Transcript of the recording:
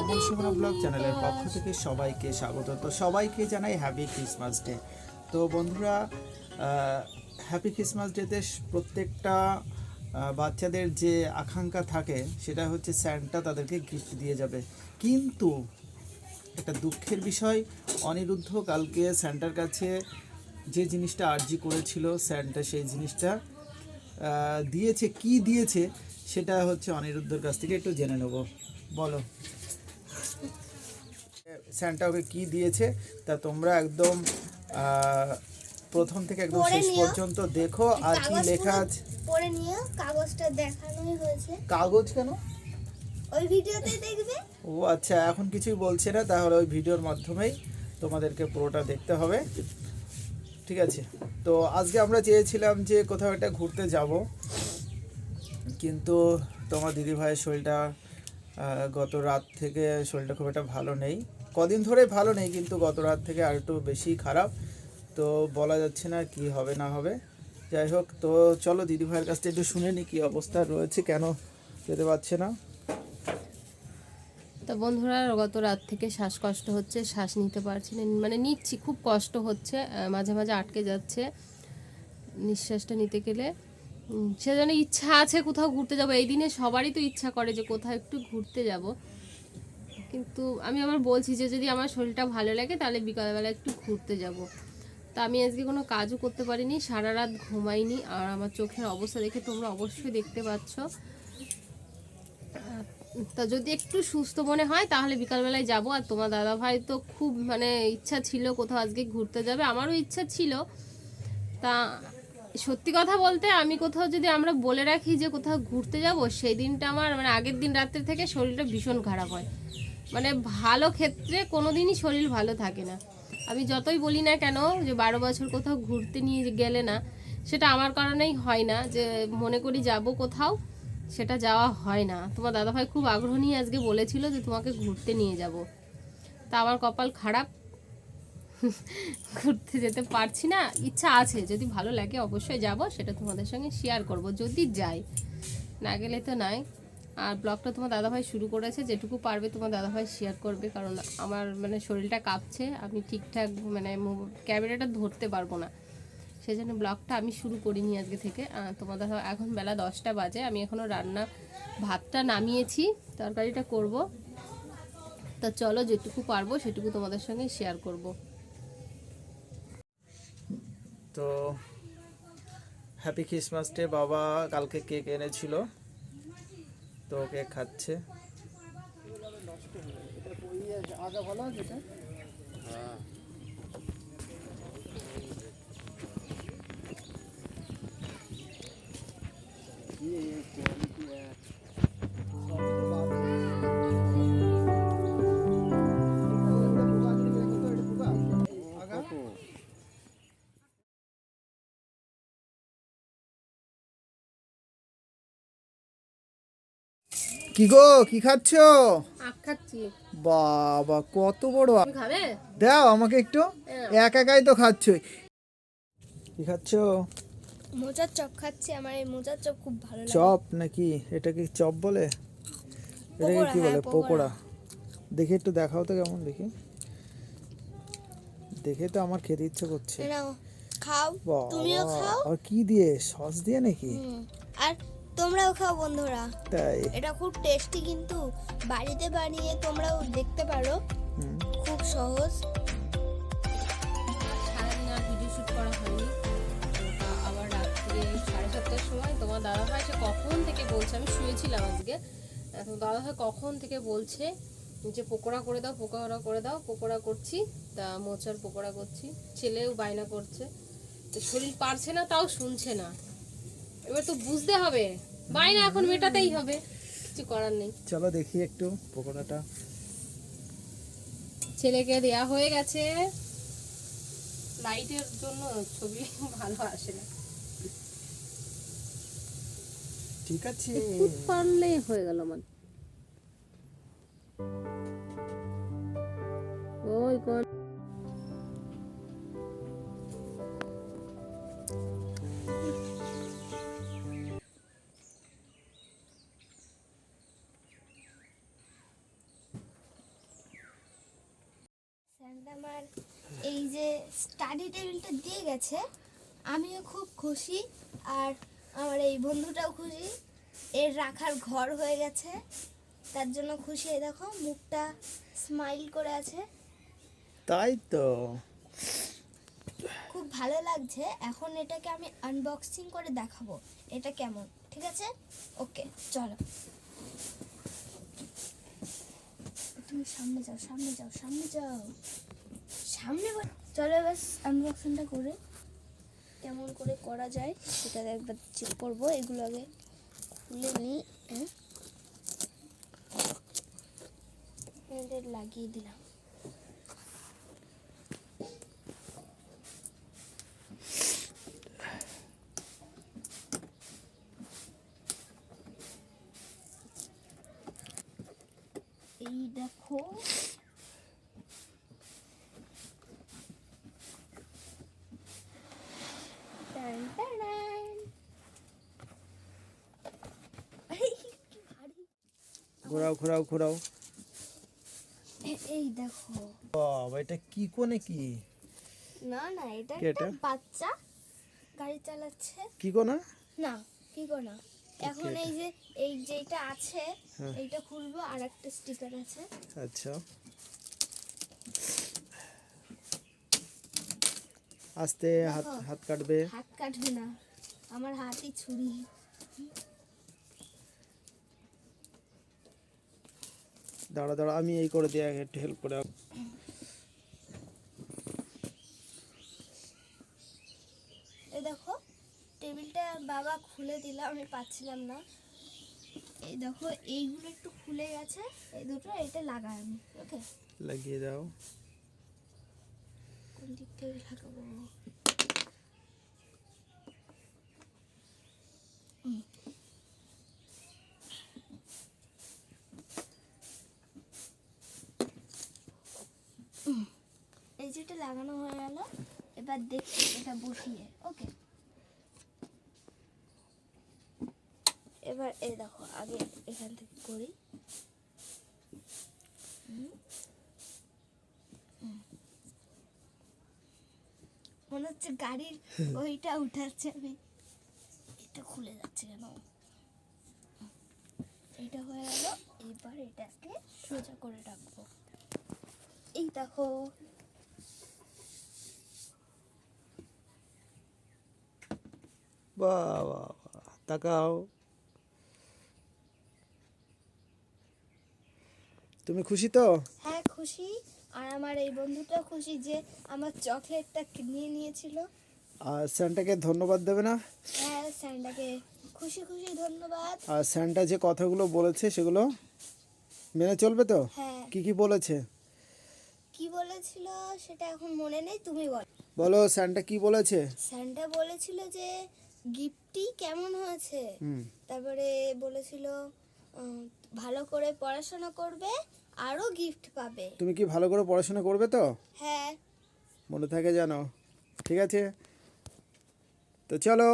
Amal Sumana blog চ্যানেলের পক্ষ থেকে সবাইকে স্বাগত। তো সবাইকে জানাই হ্যাপি ক্রিসমাস ডে তো বন্ধুরা হ্যাপি ক্রিসমাস ডেতে প্রত্যেকটা বাচ্চাদের যে আকাঙ্ক্ষা থাকে, সেটা হচ্ছে স্যান্টা তাদেরকে গিফট দিয়ে যাবে। কিন্তু একটা দুঃখের বিষয়, অনিরুদ্ধ কালকে স্যান্টার কাছে যে জিনিসটা আর্জি করেছিল স্যান্টা সেই জিনিসটা দিয়েছে, কি দিয়েছে, সেটা হচ্ছে অনিরুদ্ধর কাছ থেকে একটু জেনে নেব। বলো। স্যান্টা ওকে কি দিয়েছে তা তোমরা একদম প্রথম থেকে একদম শেষ নিও। পর্যন্ত দেখো আর কি লেখা আছে। পড়ে নিয়ে কাগজটা দেখানোই হয়েছে। কাগজ কেন? ওই ভিডিওতে দেখবে। ও আচ্ছা এখন কিছুই বলছে না তাহলে ওই ভিডিওর মাধ্যমেই তোমাদেরকে পুরোটা দেখতে হবে। ঠিক আছে তো আজকে আমরা চেয়েছিলাম যে কোথাও একটা ঘুরতে যাব কিন্তু তোমার দিদি ভাইয়ের শরীরটা গত রাত থেকে শরীরটা খুব একটা ভালো নেই। কদিন ধরে ভালো নেই, কিন্তু গত রাত থেকে আর একটু বেশি খারাপ। তো বলা যাচ্ছে না কি হবে, না হবে। যাই হোক, তো চলো দিদি ভাইয়ের কাছ থেকে একটু শুনে নি কি অবস্থা রয়েছে, কেন যেতে পারছে না। তো বন্ধুরা, গত রাত থেকে শ্বাসকষ্ট হচ্ছে, শ্বাস নিতে পারছি না। মানে নিচ্ছি, খুব কষ্ট হচ্ছে মাঝে মাঝে আটকে যাচ্ছে নিঃশ্বাসটা নিতে গেলে। সেজন্য ইচ্ছা আছে কোথাও ঘুরতে যাব। এই দিনে সবারই তো ইচ্ছা করে যে কোথাও একটু ঘুরতে যাব। কিন্তু আমি আবার বলছি যে যদি আমার শরীরটা ভালো লাগে তাহলে বিকালবেলা একটু ঘুরতে যাব। তা আমি আজকে কোনো কাজও করতে পারিনি, সারা রাত ঘুমাইনি আর আমার চোখের অবস্থা দেখে তোমরা অবশ্যই দেখতে পাচ্ছ। তা যদি একটু সুস্থ মনে হয় তাহলে বিকালবেলায় যাব আর তোমার দাদা ভাই তো খুব মানে ইচ্ছা ছিল কোথাও আজকে ঘুরতে যাবে, আমারও ইচ্ছা ছিল। তা সত্যি কথা বলতে আমি কোথাও যদি আমরা বলে রাখি যে কোথাও ঘুরতে যাব, সেই দিনটা আমার মানে আগের দিন রাত্রে থেকে শরীরটা ভীষণ খারাপ হয়। মানে ভালো ক্ষেত্রে কোনো দিনই শরীর ভালো থাকে না। আমি যতই বলি না কেন যে বারো বছর কোথাও ঘুরতে নিয়ে গেলে না, সেটা আমার কারণেই হয় না যে মনে করি যাব কোথাও, সেটা যাওয়া হয় না। তোমার দাদাভাই খুব আগ্রহ নিয়ে আজকে বলেছিল যে তোমাকে ঘুরতে নিয়ে যাব। তা আমার কপাল খারাপ। ঘুরতে যেতে পারছি না। ইচ্ছা আছে, যদি ভালো লাগে অবশ্যই যাব, সেটা তোমাদের সঙ্গে শেয়ার করব, যদি যাই। না গেলে তো নাই। আর ব্লগটা তোমার দাদাভাই শুরু করেছে, যেটুকু পারবে তোমার দাদাভাই শেয়ার করবে, কারণ আমার মানে শরীরটা কাঁপছে, আমি ঠিকঠাক মানে ক্যামেরাটা ধরতে পারব না। সেই জন্য ব্লগটা আমি শুরু করিনি আজকে থেকে। তোমাদের হয়- এখন বেলা দশটা বাজে, আমি এখনও রান্না ভাতটা নামিয়েছি, তরকারিটা করব। তা চলো যেটুকু পারব সেটুকু তোমাদের সঙ্গে শেয়ার করব। তো হ্যাপি ক্রিসমাস ডে বাবা কালকে কেক এনেছিল। তো কেক খাচ্ছে কি গো কি খাচ্ছ? বাবা কত বড় দাও আমাকে একটু। এক একাই তো খাচ্ছই। কি খাচ্ছ? মোচার চপ খাচ্ছি আমার এই মোচার চপ খুব ভালো লাগে। চপ নাকি? এটা কি চপ বলে? এটাকে পকোড়া, কি বলে? হ্যাঁ, পকোড়া। দেখে একটু দেখাও তো কেমন দেখি। দেখে তো আমার খেতে ইচ্ছে করছে। খাও। তুমিও খাও। আর কি দিয়ে? সস দিয়ে নাকি? আর তোমরাও খাও বন্ধুরা। তাই। এটা খুব টেস্টি কিন্তু বাড়িতে বানিয়ে তোমরাও দেখতে পারো। খুব সহজ। সারাদিন আর ভিডিও শ্যুট করা হয়নি। আবার রাত্রে সাড়ে সাতটার সময় তোমার দাদা ভাই সে কখন থেকে বলছে আমি শুয়েছিলাম আজকে। তো দাদা ভাই কখন থেকে বলছে যে পকোড়া করে দাও পকোড়া করে দাও পকোড়া করছি তা মোচার পকোড়া করছি। ছেলেও বায়না করছে। তো শরীর পারছে না তাও শুনছে না। এবার তো বুঝতে হবে। বায়না এখন মেটাতেই হবে। কিছু করার নেই। চলো দেখি একটু পকোড়াটা। ছেলেকে দেয়া হয়ে গেছে। লাইটের জন্য ছবি ভালো আসে না। ঠিক আছে। ফুট পারলেই হয়ে গেল আমার। ওই কোন আমার এই যে স্টাডি টেবিলটা দিয়ে গেছে আমিও খুব খুশি আর আমার এই বন্ধুটাও খুশি। এর রাখার ঘর হয়ে গেছে। তার জন্য খুশি। এই দেখো মুখটা স্মাইল করে আছে। তাই তো। খুব ভালো লাগছে। এখন এটাকে আমি আনবক্সিং করে দেখাবো। এটা কেমন? ঠিক আছে? ওকে চলো। তুমি সামনে যাও সামনে যাও সামনে যাও। সামনে চলো এবার আনবক্সিংটা করে কেমন করে করা যায় সেটা একবার চেক করব। এগুলো আগে খুলে নিই হ্যাঁ? লাগিয়ে দিলাম। এই দেখো টান টান। এই, কি ভারী। ঘোরাও ঘোরাও ঘোরাও। এই দেখো। বাবা এটা কি কোনে কি? না না এটা একটা বাচ্চা গাড়ি চালাচ্ছে। কি কোনা না কি গো না এখন এই যে এই যেটা আছে হ্যাঁ। এইটা খুলবো আর একটা স্টিকার আছে। আচ্ছা। আস্তে হাত হাত কাটবে। হাত কাটবে না। আমার হাতই ছুরি। দাঁড়া দাঁড়া আমি এই করে দিয়ে একটু হেল্প করে এই দেখো টেবিলটা বাবা খুলে দিলাম আমি পাচ্ছিলাম না। এই দেখো এইগুলো একটু খুলে গেছে এই দুটো এটা লাগাই আমি ওকে লাগিয়ে দাও। কোন দিক থেকে লাগাবো? এই লাগানো হয়ে গেল। এবার দেখি এটা বসিয়ে। ওকে। এবার এই দেখো, আগে এখান থেকে করি। মনে হচ্ছে গাড়ির ওইটা উঠাচ্ছে আমি। এটা খুলে যাচ্ছে কেন? এটা হয়ে গেল। এবার এটাকে সোজা করে রাখব। এই দেখো। তাকাও। তুমি খুশি তো? হ্যাঁ খুশি। আর আমার এই বন্ধুটা খুশি যে আমার চকলেটটা নিয়ে নিয়েছিল। আর স্যান্টাকে ধন্যবাদ দেবে না? হ্যাঁ স্যান্ডাকে খুশি খুশি ধন্যবাদ। আর স্যান্টা যে কথাগুলো বলেছে সেগুলো মেনে চলবে তো? হ্যাঁ। কি কি বলেছে? কি বলেছিল সেটা এখন মনে নেই তুমি বল। বলো স্যান্টা কি বলেছে? স্যান্টা বলেছিল যে গিফটটি কেমন হয়েছে? তারপরে বলেছিল ভালো করে পড়াশোনা করবে আরও গিফট পাবে। তুমি কি ভালো করে পড়াশোনা করবে তো? হ্যাঁ। মনে থাকে জানো ঠিক আছে? তো চলো।